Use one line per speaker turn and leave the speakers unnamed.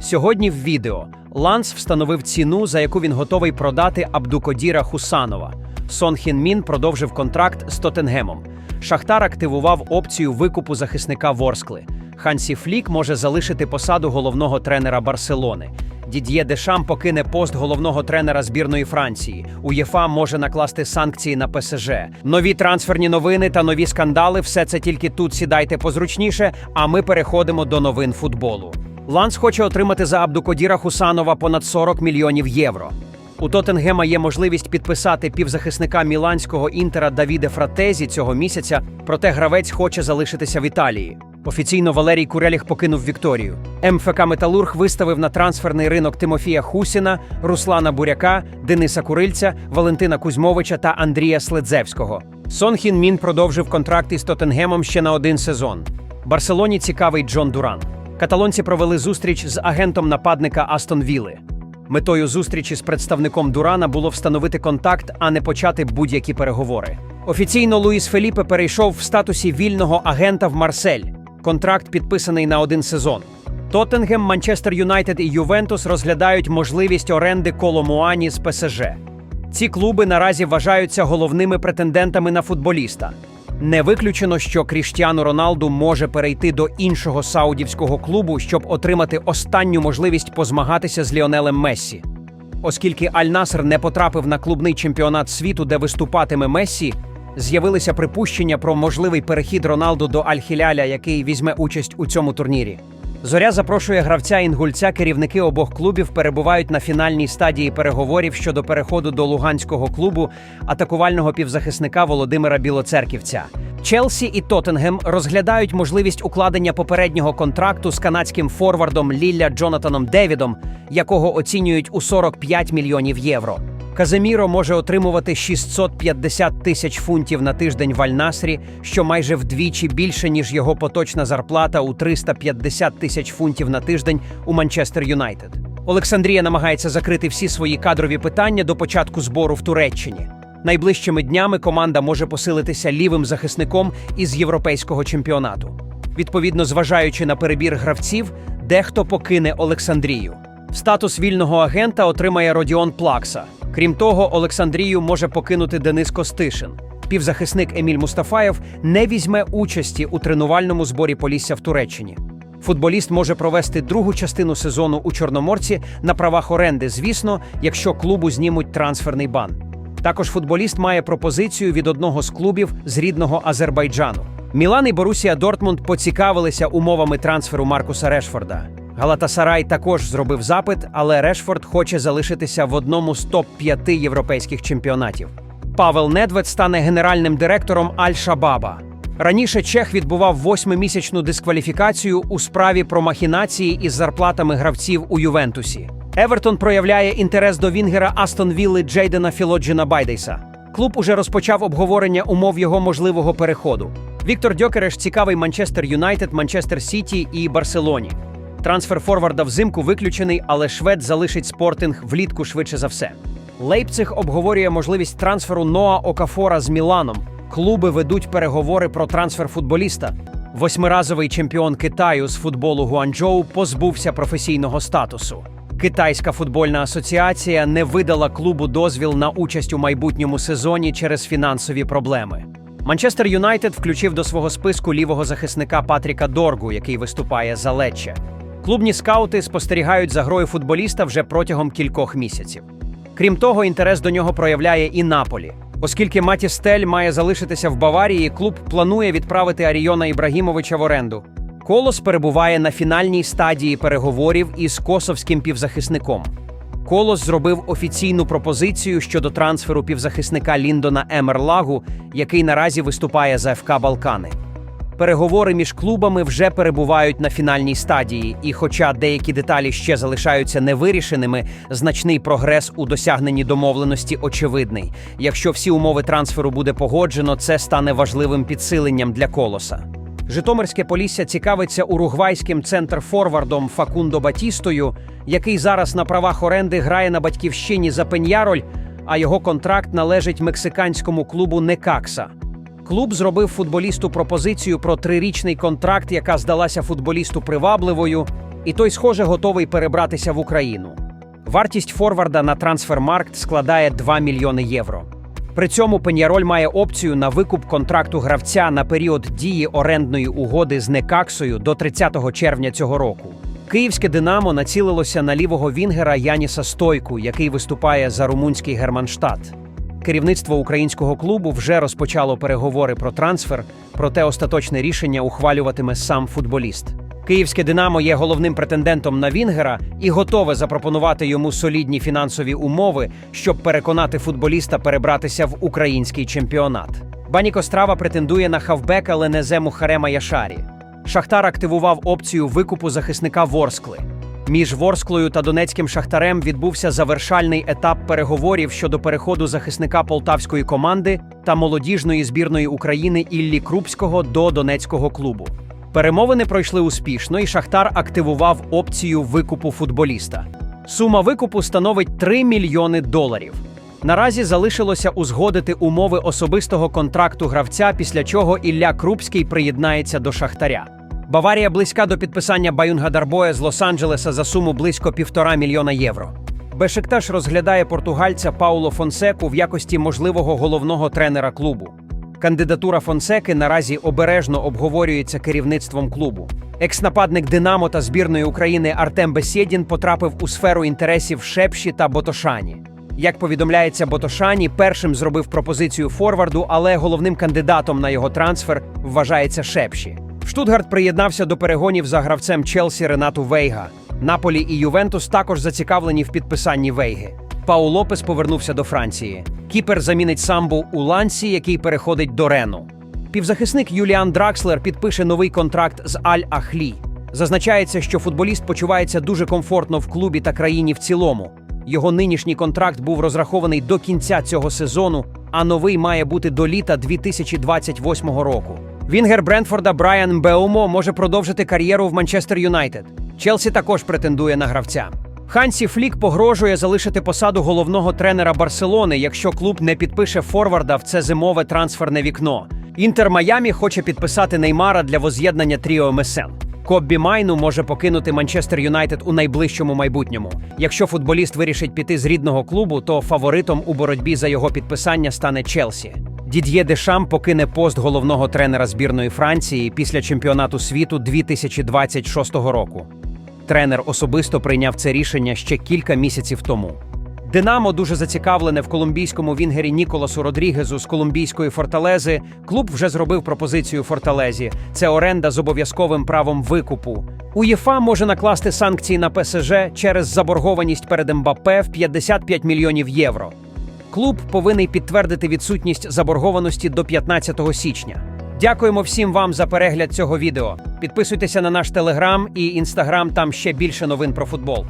Сьогодні в відео Ланс встановив ціну, за яку він готовий продати Абдукодіра Хусанова. Сон Хін Мін продовжив контракт з Тоттенгемом. Шахтар активував опцію викупу захисника Ворскли. Хансі Флік може залишити посаду головного тренера Барселони. Дід'є Дешам покине пост головного тренера збірної Франції. УЄФА може накласти санкції на ПСЖ. Нові трансферні новини та нові скандали. Все це тільки тут сідайте позручніше. А ми переходимо до новин футболу. Ланс хоче отримати за Абдукодіра Хусанова понад 40 мільйонів євро. У Тоттенгема є можливість підписати півзахисника міланського інтера Давіде Фратезі цього місяця, проте гравець хоче залишитися в Італії. Офіційно Валерій Куреліх покинув Вікторію. МФК Металург виставив на трансферний ринок Тимофія Хусіна, Руслана Буряка, Дениса Курильця, Валентина Кузьмовича та Андрія Следзевського. Сон Хін Мін продовжив контракт із Тоттенгемом ще на один сезон. Барселоні цікавий Джон Дуран. Каталонці провели зустріч з агентом нападника Астон Вілли. Метою зустрічі з представником Дурана було встановити контакт, а не почати будь-які переговори. Офіційно Луїс Феліпе перейшов в статусі вільного агента в Марсель. Контракт підписаний на один сезон. Тоттенгем, Манчестер Юнайтед і Ювентус розглядають можливість оренди Коломуані з ПСЖ. Ці клуби наразі вважаються головними претендентами на футболіста. Не виключено, що Кріштіану Роналду може перейти до іншого саудівського клубу, щоб отримати останню можливість позмагатися з Ліонелем Мессі. Оскільки Аль-Наср не потрапив на клубний чемпіонат світу, де виступатиме Мессі, з'явилися припущення про можливий перехід Роналду до Аль-Хіляля, який візьме участь у цьому турнірі. Зоря запрошує гравця інгульця. Керівники обох клубів перебувають на фінальній стадії переговорів щодо переходу до луганського клубу атакувального півзахисника Володимира Білоцерківця. Челсі і Тоттенгем розглядають можливість укладення попереднього контракту з канадським форвардом Лілля Джонатаном Девідом, якого оцінюють у 45 мільйонів євро. Каземіро може отримувати 650 тисяч фунтів на тиждень в Аль-Насрі, що майже вдвічі більше, ніж його поточна зарплата у 350 тисяч фунтів на тиждень у Манчестер Юнайтед. Олександрія намагається закрити всі свої кадрові питання до початку збору в Туреччині. Найближчими днями команда може посилитися лівим захисником із європейського чемпіонату. Відповідно, зважаючи на перебір гравців, дехто покине Олександрію. Статус вільного агента отримає Родіон Плакса. Крім того, Олександрію може покинути Денис Костишин. Півзахисник Еміль Мустафаєв не візьме участі у тренувальному зборі Полісся в Туреччині. Футболіст може провести другу частину сезону у Чорноморці на правах оренди, звісно, якщо клубу знімуть трансферний бан. Також футболіст має пропозицію від одного з клубів з рідного Азербайджану. Мілан і Борусія Дортмунд поцікавилися умовами трансферу Маркуса Решфорда. Галатасарай також зробив запит, але Решфорд хоче залишитися в одному з топ-5 європейських чемпіонатів. Павел Недвед стане генеральним директором Аль-Шабаба. Раніше Чех відбував восьмимісячну дискваліфікацію у справі про махінації із зарплатами гравців у Ювентусі. Евертон проявляє інтерес до Вінгера Астон Вілли Джейдена Філоджина Байдейса. Клуб уже розпочав обговорення умов його можливого переходу. Віктор Дьокереш цікавий Манчестер Юнайтед, Манчестер Сіті і Барселоні. Трансфер форварда взимку виключений, але швед залишить спортинг влітку швидше за все. Лейпциг обговорює можливість трансферу Ноа Окафора з Міланом. Клуби ведуть переговори про трансфер футболіста. Восьмиразовий чемпіон Китаю з футболу Гуанчжоу позбувся професійного статусу. Китайська футбольна асоціація не видала клубу дозвіл на участь у майбутньому сезоні через фінансові проблеми. Манчестер Юнайтед включив до свого списку лівого захисника Патріка Доргу, який виступає за Лечче. Клубні скаути спостерігають за грою футболіста вже протягом кількох місяців. Крім того, інтерес до нього проявляє і Наполі. Оскільки Маті Стель має залишитися в Баварії, клуб планує відправити Аріона Ібрагімовича в оренду. Колос перебуває на фінальній стадії переговорів із косовським півзахисником. Колос зробив офіційну пропозицію щодо трансферу півзахисника Ліндона Емерлагу, який наразі виступає за ФК Балкани. Переговори між клубами вже перебувають на фінальній стадії, і, хоча деякі деталі ще залишаються невирішеними, значний прогрес у досягненні домовленості очевидний. Якщо всі умови трансферу буде погоджено, це стане важливим підсиленням для колоса. Житомирське Полісся цікавиться уругвайським центр-форвардом Факундо Батістою, який зараз на правах оренди грає на батьківщині за Пеньяроль, а його контракт належить мексиканському клубу Некакса. Клуб зробив футболісту пропозицію про трирічний контракт, яка здалася футболісту привабливою. і той, схоже, готовий перебратися в Україну. Вартість форварда на трансфермаркт складає 2 мільйони євро. При цьому Пеньяроль має опцію на викуп контракту гравця на період дії орендної угоди з Некаксою до 30 червня цього року. Київське Динамо націлилося на лівого вінгера Яніса Стойку, який виступає за румунський Германштадт. Керівництво українського клубу вже розпочало переговори про трансфер, проте остаточне рішення ухвалюватиме сам футболіст. Київське Динамо є головним претендентом на Вінгера і готове запропонувати йому солідні фінансові умови, щоб переконати футболіста перебратися в український чемпіонат. Банік Острава претендує на хавбека Ленезе Мухарема Яшарі. Шахтар активував опцію викупу захисника Ворскли. Між Ворсклою та Донецьким шахтарем відбувся завершальний етап переговорів щодо переходу захисника полтавської команди та молодіжної збірної України Іллі Крупського до Донецького клубу. Перемовини пройшли успішно, і Шахтар активував опцію викупу футболіста. Сума викупу становить 3 мільйони доларів. Наразі залишилося узгодити умови особистого контракту гравця, після чого Ілля Крупський приєднається до Шахтаря. Баварія близька до підписання Баюнга Дарбоя з Лос-Анджелеса за суму близько півтора мільйона євро. Бешикташ розглядає португальця Пауло Фонсеку в якості можливого головного тренера клубу. Кандидатура Фонсеки наразі обережно обговорюється керівництвом клубу. Екс-нападник Динамо та збірної України Артем Бесєдін потрапив у сферу інтересів Шепші та Ботошані. Як повідомляється, Ботошані першим зробив пропозицію форварду, але головним кандидатом на його трансфер вважається Шепші. Штутгарт приєднався до перегонів за гравцем Челсі Ренату Вейга. Наполі і Ювентус також зацікавлені в підписанні Вейги. Пау Лопес повернувся до Франції. Кіпер замінить самбу у лансі, який переходить до Рену. Півзахисник Юліан Дракслер підпише новий контракт з Аль Ахлі. Зазначається, що футболіст почувається дуже комфортно в клубі та країні в цілому. Його нинішній контракт був розрахований до кінця цього сезону, а новий має бути до літа 2028 року. Вінгер Брентфорда Брайан Мбеумо може продовжити кар'єру в Манчестер Юнайтед. Челсі також претендує на гравця. Хансі Флік погрожує залишити посаду головного тренера Барселони, якщо клуб не підпише форварда в це зимове трансферне вікно. Інтер Майамі хоче підписати Неймара для воз'єднання Тріо МСН. Коббі Майну може покинути Манчестер Юнайтед у найближчому майбутньому. Якщо футболіст вирішить піти з рідного клубу, то фаворитом у боротьбі за його підписання стане Челсі. Дід'є Дешам покине пост головного тренера збірної Франції після чемпіонату світу 2026 року. Тренер особисто прийняв це рішення ще кілька місяців тому. Динамо дуже зацікавлене в колумбійському вінгері Ніколасу Родрігезу з колумбійської форталези. Клуб вже зробив пропозицію форталезі. Це оренда з обов'язковим правом викупу. УЄФА може накласти санкції на ПСЖ через заборгованість перед МБАПЕ в 55 мільйонів євро. Клуб повинен підтвердити відсутність заборгованості до 15 січня. Дякуємо всім вам за перегляд цього відео. Підписуйтеся на наш телеграм і інстаграм, там ще більше новин про футбол.